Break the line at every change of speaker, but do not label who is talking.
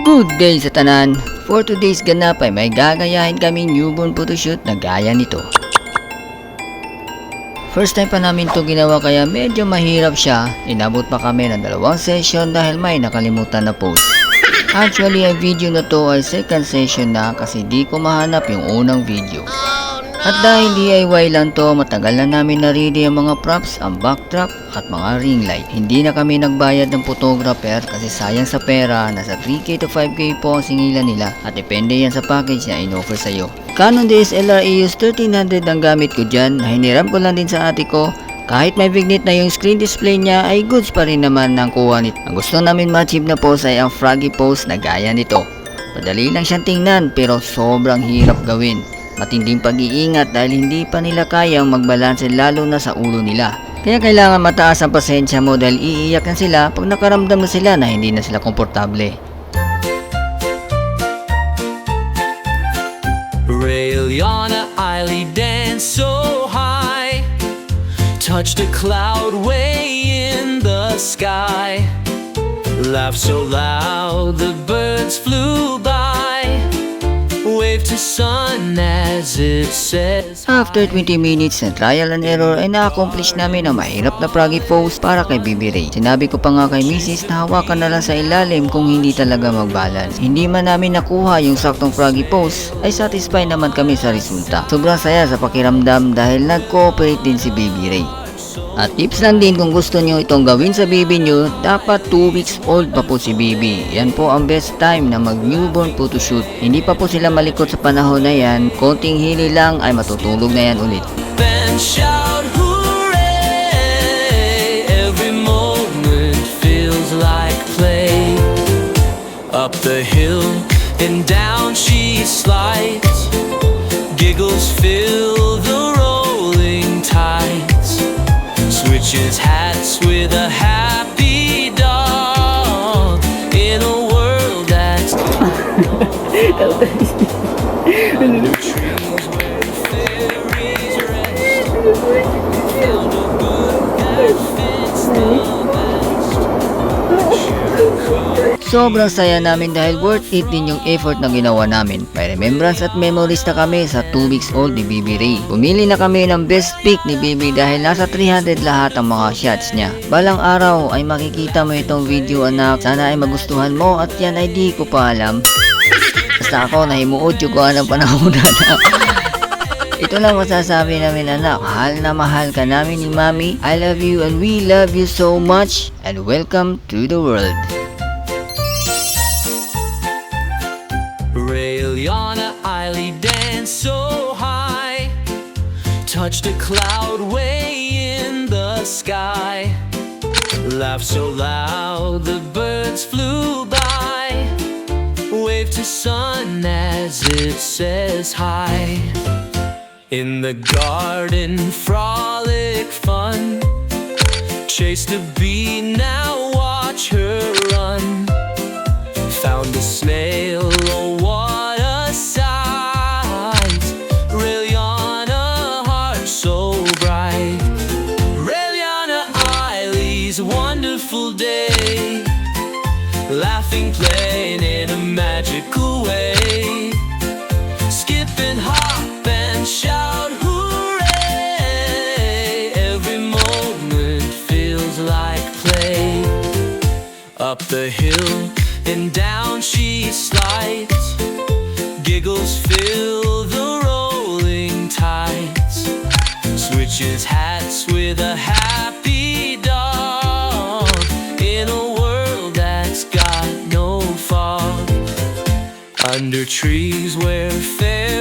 Good day sa tanan! For today's ganap ay may gagayahin kaming newborn photoshoot na gaya nito. First time pa namin to ginawa kaya medyo mahirap siya. Inabot pa kami ng dalawang session dahil may nakalimutan na post. Actually, ang video na to ay second session na kasi di ko mahanap yung unang video. At dahil DIY lang to, matagal na namin na-ready ang mga props, ang backdrop at mga ring light. Hindi na kami nagbayad ng photographer kasi sayang sa pera, nasa 3K to 5K po ang singilan nila at depende yan sa package na in-offer sa'yo. Canon DSLR EOS 1300 ang gamit ko dyan, na hiniram ko lang din sa ate ko kahit may vignette na yung screen display niya ay goods pa rin naman ng kuha nito. Ang gusto namin ma-achieve na pose ay ang froggy pose na gaya nito. Madali lang siyang tingnan pero sobrang hirap gawin. Matinding pag-iingat dahil hindi pa nila kayang magbalanse lalo na sa ulo nila. Kaya kailangan mataas ang pasensya mo dahil iiyak na sila pag nakaramdam na sila na hindi na sila komportable.
Raeliana Eiley dance so high, touched a cloud way in the sky. Laughed so loud the birds flew by, to sun as it says.
After 20 minutes na trial and error ay na-accomplish namin ang mahirap na froggy pose para kay Bibi Ray. Sinabi ko pa nga kay Mrs. na hawakan na lang sa ilalim kung hindi talaga mag-balance. Hindi man namin nakuha yung saktong froggy pose ay satisfy naman kami sa resulta. Sobrang saya sa pakiramdam dahil nag-cooperate din si Bibi Ray. At tips lang din kung gusto nyo itong gawin sa baby nyo, dapat 2 weeks old pa po si baby. Yan po ang best time na mag newborn photoshoot. Hindi pa po sila malikot sa panahon na yan, konting hili lang ay matutulog na yan ulit.
and shout hooray Every moment feels like play Up the hill and down she slides Giggles fill Switches hats with a happy dog In a world that's trees fairies rest. Found a good that fits the
Sobrang saya namin dahil worth it din yung effort na ginawa namin. May remembrance at memories na kami sa 2 weeks old ni Bibi Ray. Pumili na kami ng best pick ni Bibi dahil nasa 300 lahat ang mga shots niya. Balang araw ay makikita mo itong video anak. Sana ay magustuhan mo at yan ay di ko pa alam. Basta ako nahimuot yung kuha ng panahon na Ito lang masasabi namin anak, mahal na mahal ka namin ni Mami. I love you and we love you so much and welcome to the world.
Raeliana Eiley danced so high, touched a cloud way in the sky. Laughed so loud the birds flew by, waved to sun as it says hi. In the garden, frolic fun. Chased a bee, now watch her run. Found a snail, oh what a sight! Heart so bright. Wonderful day. Laughing, playing in a magical way. Skip and hop and shout hooray! Every moment feels like play. Up the hill and down she slides. Giggles fill the rolling tides. Switches hats with a happy dog. In a world that's got no fog. Under trees where rest.